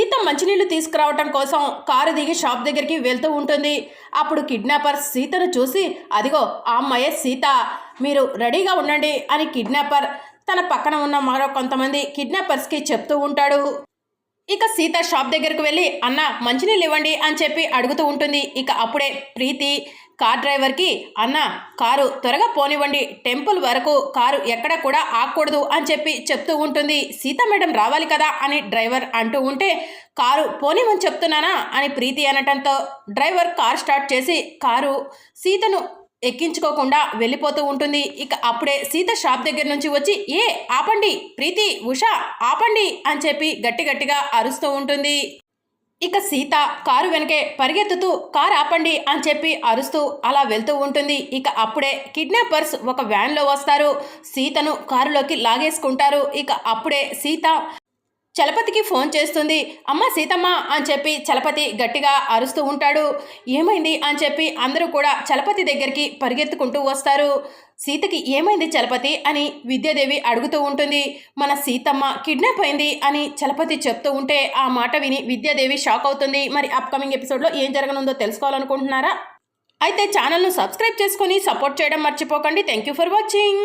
సీత మంచినీళ్ళు తీసుకురావటం కోసం కారు దిగి షాప్ దగ్గరికి వెళ్తూ ఉంటుంది. అప్పుడు కిడ్నాపర్ సీతను చూసి అదిగో ఆ అమ్మాయే సీత మీరు రెడీగా ఉండండి అని కిడ్నాపర్ తన పక్కన ఉన్న మరో కొంతమంది కిడ్నాపర్స్కి చెప్తూ ఉంటాడు. ఇక సీత షాప్ దగ్గరకు వెళ్ళి అన్న మంచినీళ్ళు ఇవ్వండి అని చెప్పి అడుగుతూ ఉంటుంది. ఇక అప్పుడే ప్రీతి కార్ డ్రైవర్కి అన్న కారు త్వరగా పోనివ్వండి. టెంపుల్ వరకు కారు ఎక్కడ కూడా ఆగకూడదు అని చెప్పి చెప్తూ ఉంటుంది. సీత మేడం రావాలి కదా అని డ్రైవర్ అంటూ ఉంటే కారు పోనివ్వని చెప్తున్నానా అని ప్రీతి అనటంతో డ్రైవర్ కార్ స్టార్ట్ చేసి కారు సీతను ఎక్కించుకోకుండా వెళ్ళిపోతూ ఉంటుంది. ఇక అప్పుడే సీత షాప్ దగ్గర నుంచి వచ్చి ఏ ఆపండి ప్రీతి ఉషా ఆపండి అని చెప్పి గట్టి గట్టిగా అరుస్తూ ఉంటుంది. ఇక సీత కారు వెనకే పరిగెత్తుతూ కారు ఆపండి అని చెప్పి అరుస్తూ అలా వెళ్తూ ఉంటుంది. ఇక అప్పుడే కిడ్నాపర్స్ ఒక వ్యాన్లో వస్తారు. సీతను కారులోకి లాగేసుకుంటారు. ఇక అప్పుడే సీత చలపతికి ఫోన్ చేస్తుంది. అమ్మ సీతమ్మ అని చెప్పి చలపతి గట్టిగా అరుస్తూ ఉంటాడు. ఏమైంది? అని చెప్పి అందరూ కూడా చలపతి దగ్గరికి పరిగెత్తుకుంటూ వస్తారు. సీతకి ఏమైంది చలపతి? అని విద్యాదేవి అడుగుతూ ఉంటుంది. మన సీతమ్మ కిడ్నాప్ అయింది అని చలపతి చెప్తూ ఉంటే ఆ మాట విని విద్యాదేవి షాక్ అవుతుంది. మరి అప్కమింగ్ ఎపిసోడ్లో ఏం జరగనుందో తెలుసుకోవాలనుకుంటున్నారా? అయితే ఛానల్ను సబ్స్క్రైబ్ చేసుకొని సపోర్ట్ చేయడం మర్చిపోకండి. Thank you for watching.